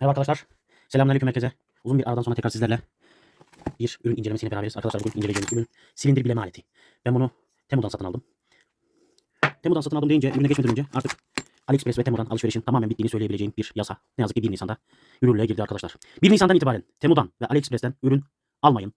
Merhaba arkadaşlar. Selamünaleyküm herkese. Uzun bir aradan sonra tekrar sizlerle bir ürün incelemesiyle beraberiz. Arkadaşlar bugün inceleyeceğimiz ürün silindir bileme aleti. Ben bunu Temu'dan satın aldım. Temu'dan satın aldım deyince, ürüne geçmeden önce artık AliExpress ve Temu'dan alışverişin tamamen bittiğini söyleyebileceğim bir yasa. Ne yazık ki 1 Nisan'da yürürlüğe girdi arkadaşlar. 1 Nisan'dan itibaren Temu'dan ve AliExpress'ten ürün almayın.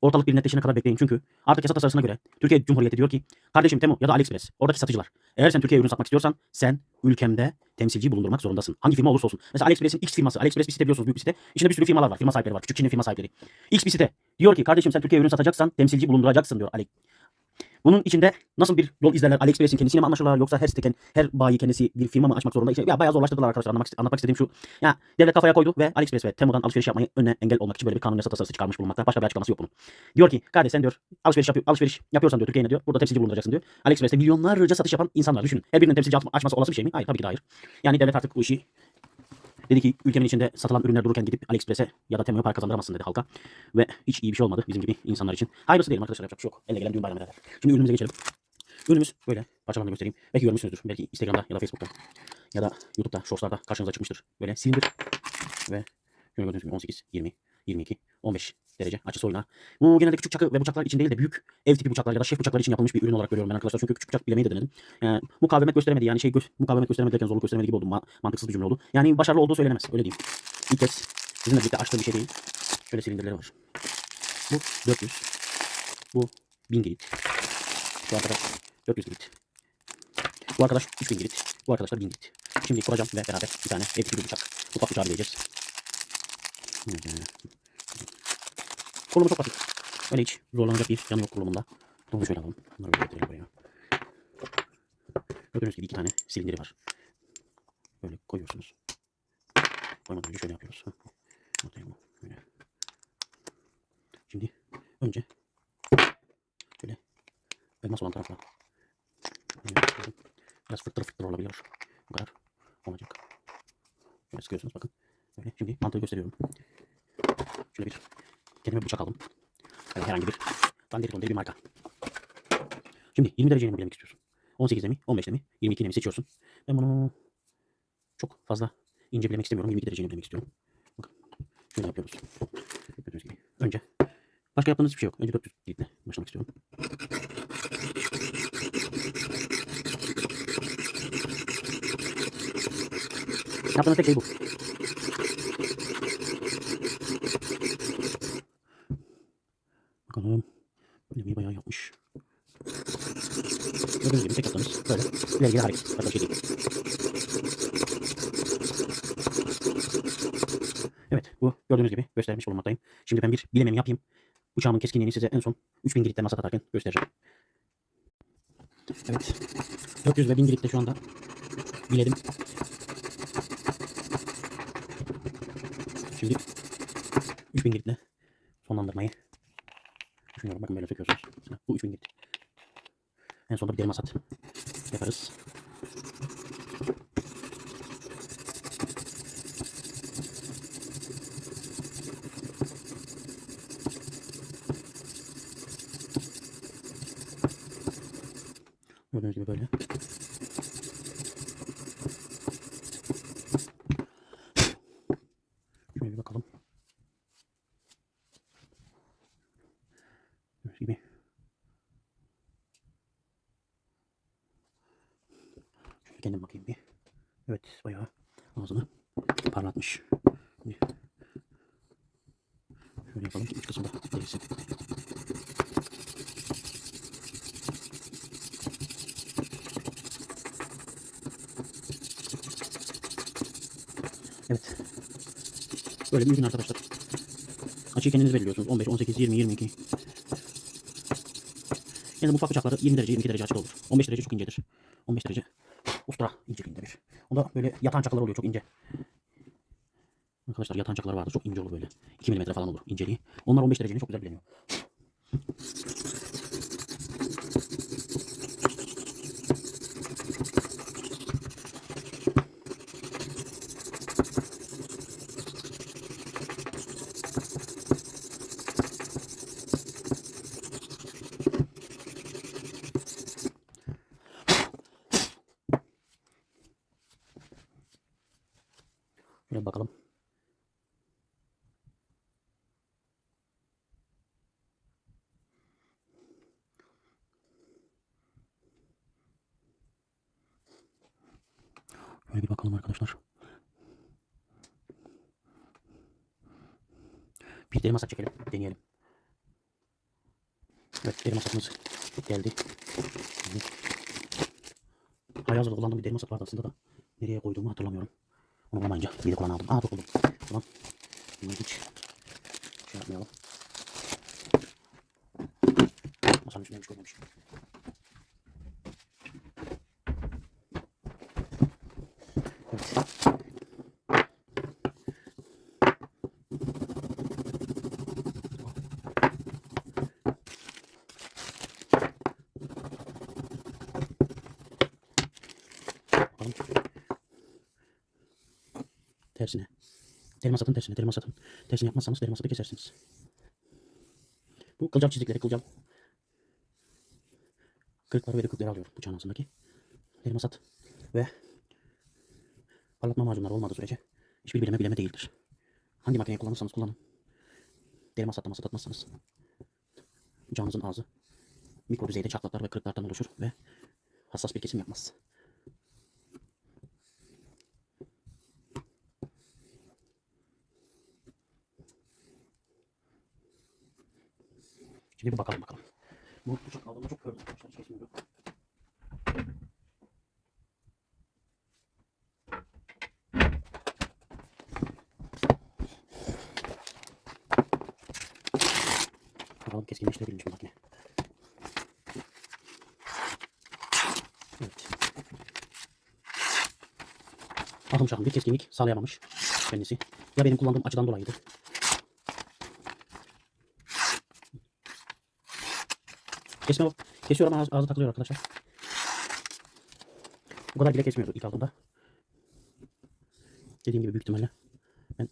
Ortalık bir netleşene kadar bekleyin çünkü artık yasa tasarısına göre Türkiye Cumhuriyeti diyor ki kardeşim Temu ya da AliExpress oradaki satıcılar eğer sen Türkiye'ye ürün satmak istiyorsan sen ülkemde temsilci bulundurmak zorundasın. Hangi firma olursa olsun. Mesela AliExpress'in X firması. AliExpress bir site biliyorsunuz büyük bir site. İçinde bir sürü firmalar var. Firma sahipleri var. Küçük Çinli firma sahipleri. X bir site. Diyor ki kardeşim sen Türkiye'ye ürün satacaksan temsilci bulunduracaksın diyor Ali. Bunun içinde nasıl bir yol izlerler? AliExpress'in kendisiyle mi anlaşırlar yoksa her siteken, her bayi kendisi bir firma mı açmak zorunda? İşte ya bayağı zorlaştırdılar arkadaşlar. Anlamak, anlatmak istediğim şu. Ya devlet kafaya koydu ve AliExpress ve Temu'dan alışveriş yapmayı önüne engel olmak için böyle bir kanun yasa tasarısı çıkarmış bulunmakta. Başka bir açıklaması yok bunun. Diyor ki kardeş sen diyor alışveriş, yapıyor, alışveriş yapıyorsan diyor Türkiye'ye diyor burada temsilci bulunduracaksın diyor. AliExpress'te milyonlarca satış yapan insanlar düşünün. Her birinin temsilci açma- açması olası bir şey mi? Hayır tabii ki de hayır. Yani devlet artık bu işi Dedi ki ülkemin içinde satılan ürünler dururken gidip AliExpress'e ya da Temu'ya para kazandıramazsın dedi halka. Ve hiç iyi bir şey olmadı bizim gibi insanlar için. Hayırlısı diyelim arkadaşlar yapacak bir şey yok. Elle gelen düğün bayramı ederler. Şimdi ürünümüze geçelim. Ürünümüz böyle parçalarını göstereyim. Belki görmüşsünüzdür. Belki Instagram'da ya da Facebook'ta ya da YouTube'da, Shorts'larda karşınıza çıkmıştır. Böyle silindir ve şöyle gördüğünüz gibi 18, 20, 22, 15 derece açısı oynar. Bu genelde küçük çakı ve bıçaklar için değil de büyük ev tipi bıçaklar ya da şef bıçakları için yapılmış bir ürün olarak görüyorum ben arkadaşlar. Çünkü küçük bıçak bilemeyi de denedim. Yani mukavemet gösteremedi. Yani şey gö mukavemet gösteremedi derken zorluk gösteremedi gibi oldu. Ma mantıksız bir cümle oldu. Yani başarılı olduğu söylenemez. Öyle diyeyim. İlk kez sizinle birlikte açtığım bir şey değil. Şöyle silindirleri var. Bu 400. Bu 1000 grit. Bu arkadaş 400 grit. Bu arkadaş 3000 grit. Bu arkadaşlar 1000 grit. Şimdi kuracağım ve beraber bir tane ev tipi bıçak. Mutfak bıçağı bileceğiz. Kurulumu çok basit. Öyle hiç zorlanacak bir yanı yok kurulumunda. Bunu şöyle alalım. Bunları böyle getirelim buraya. Gördüğünüz gibi iki tane silindiri var. Böyle koyuyorsunuz. Koymadan önce şöyle yapıyoruz. Böyle. Şimdi önce şöyle elmas olan tarafla biraz fıttır fıttır olabiliyor. Bu kadar olacak. Şöyle sıkıyorsunuz bakın. Böyle. Şimdi mantığı gösteriyorum. Şöyle bir kendime bir bıçak aldım. Yani herhangi bir diye bir marka. Şimdi 20 dereceyle mi bilemek istiyorsun? 18'de mi? 15'te mi? 22'de mi seçiyorsun? Ben bunu çok fazla ince bilemek istemiyorum. 22 dereceyle bilemek istiyorum. Bakın. Şöyle yapıyoruz. Önce başka yaptığınız hiçbir şey yok. Önce 400 litre başlamak istiyorum. Yaptığınız tek şey bu. Bakalım. Bilemeyi bayağı yapmış. Gördüğünüz gibi tek yaptığımız böyle ileri hareket. Başka bir şey değil. Evet bu gördüğünüz gibi göstermiş bulunmaktayım. Şimdi ben bir bilememi yapayım. Bıçağımın keskinliğini size en son 3000 gritten masa atarken göstereceğim. Evet. 400 ve 1000 gritte şu anda biledim. Şimdi 3000 gritle sonlandırmayı düşünüyorum. Bakın böyle söküyorsunuz. Mesela bu 3000 grit. En sonunda bir deri masat yaparız. Gördüğünüz gibi böyle. Şöyle bir bakalım. Gördüğünüz gibi. Şöyle kendim bakayım bir. Evet bayağı ağzını parlatmış. Şimdi Şöyle yapalım iç kısımda değilsin. Evet. Böyle bir ürün arkadaşlar. Açıyı kendiniz belirliyorsunuz. 15, 18, 20, 22. Yani mutfak bıçakları 20 derece, 22 derece açık olur. 15 derece çok incedir. 15 derece Onda böyle yatan çakılar oluyor çok ince. Arkadaşlar yatan çakılar vardır çok ince olur böyle. 2 mm falan olur inceliği. Onlar 15 derecenin çok güzel bileniyor. Şöyle bir bakalım arkadaşlar. Bir de elmas çekelim. Deneyelim. Evet elmas atımız geldi. Hayır hazırda kullandığım bir elmas atı vardı aslında da. Nereye koyduğumu hatırlamıyorum. Onu bulamayınca bir de kulağını aldım. Aa tutuldum. Ulan bunu hiç şey yapmayalım. Bakalım. Tersine. Deri masatın tersine, deri masatın tersine yapmazsanız deri masatı kesersiniz. Bu kılcal çizikleri, kılcal kırıkları ve dökükleri alıyorum bıçağın altındaki. Deri masat ve parlatma macunları olmadığı sürece hiçbir bileme bileme değildir. Hangi makineyi kullanırsanız kullanın. Deri masatla masat atmazsanız bıçağınızın ağzı mikro düzeyde çatlaklar ve kırıklardan oluşur ve hassas bir kesim yapmaz. Şimdi bir bakalım bakalım. Bu bıçak aldığımda çok gördüm. Arkadaşlar hiç kesmiyorum. Bakalım keskinleştirebilmiş mi makine. Evet. Ahım şahım bir keskinlik sağlayamamış kendisi. Ya benim kullandığım açıdan dolayıdır. Kesme bak. Kesiyorum ağzı, ağzı takılıyor arkadaşlar. Bu kadar bile kesmiyordu ilk aldığımda. Dediğim gibi büyük ihtimalle ben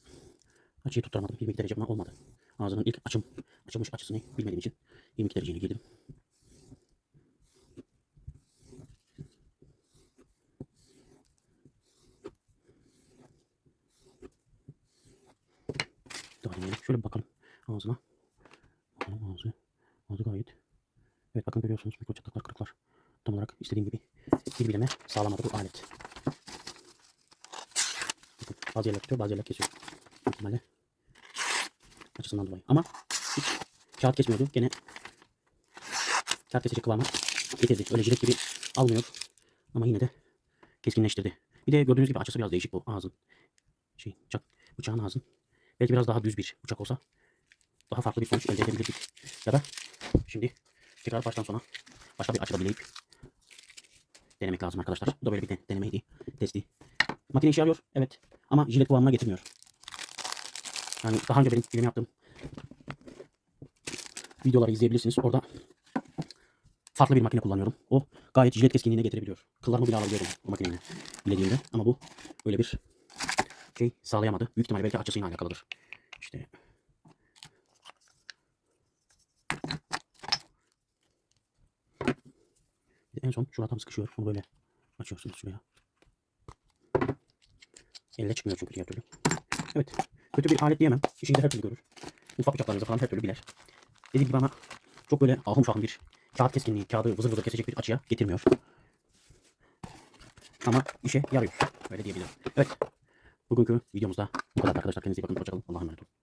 açıyı tutturamadım. 22 derece olmadı. Ağzının ilk açım, açılmış açısını bilmediğim için 22 dereceye girdim. Şöyle bakalım ağzına. Bakalım ağzı. Ağzı gayet Evet bakın görüyorsunuz mikro çatlaklar kırıklar. Tam olarak istediğim gibi bir bileme sağlamadı bu alet. Bazı yerler tutuyor bazı yerler kesiyor. İhtimalle açısından dolayı. Ama hiç kağıt kesmiyordu. Gene kağıt kesici kıvamı getirdi. Öyle jilet gibi almıyor. Ama yine de keskinleştirdi. Bir de gördüğünüz gibi açısı biraz değişik bu ağzın. Şey, bıçak, bıçağın ağzın. Belki biraz daha düz bir bıçak olsa daha farklı bir sonuç elde edebilirdik. Ya da şimdi tekrar baştan sona başka bir açıda bileyip denemek lazım arkadaşlar. Bu da böyle bir de- denemeydi. Testi. Makine işe yarıyor. Evet. Ama jilet kıvamına getirmiyor. Yani daha önce benim benim yaptığım videoları izleyebilirsiniz. Orada farklı bir makine kullanıyorum. O gayet jilet keskinliğine getirebiliyor. Kıllarımı bile alabiliyorum o makineyle bilediğimde. Ama bu öyle bir şey sağlayamadı. Büyük ihtimalle belki açısıyla alakalıdır. İşte En son şurada tam sıkışıyor. Bunu böyle açıyorsunuz şuraya. Elle çıkmıyor çünkü diğer türlü. Evet. Kötü bir alet diyemem. İşini de her türlü görür. Ufak bıçaklarınızı falan her türlü biler. Dediğim gibi ama çok böyle ahım şahım bir kağıt keskinliği, kağıdı vızır vızır kesecek bir açıya getirmiyor. Ama işe yarıyor. Böyle diyebilirim. Evet. Bugünkü videomuzda bu kadar arkadaşlar. Kendinize iyi bakın. Hoşçakalın. Allah'a emanet olun.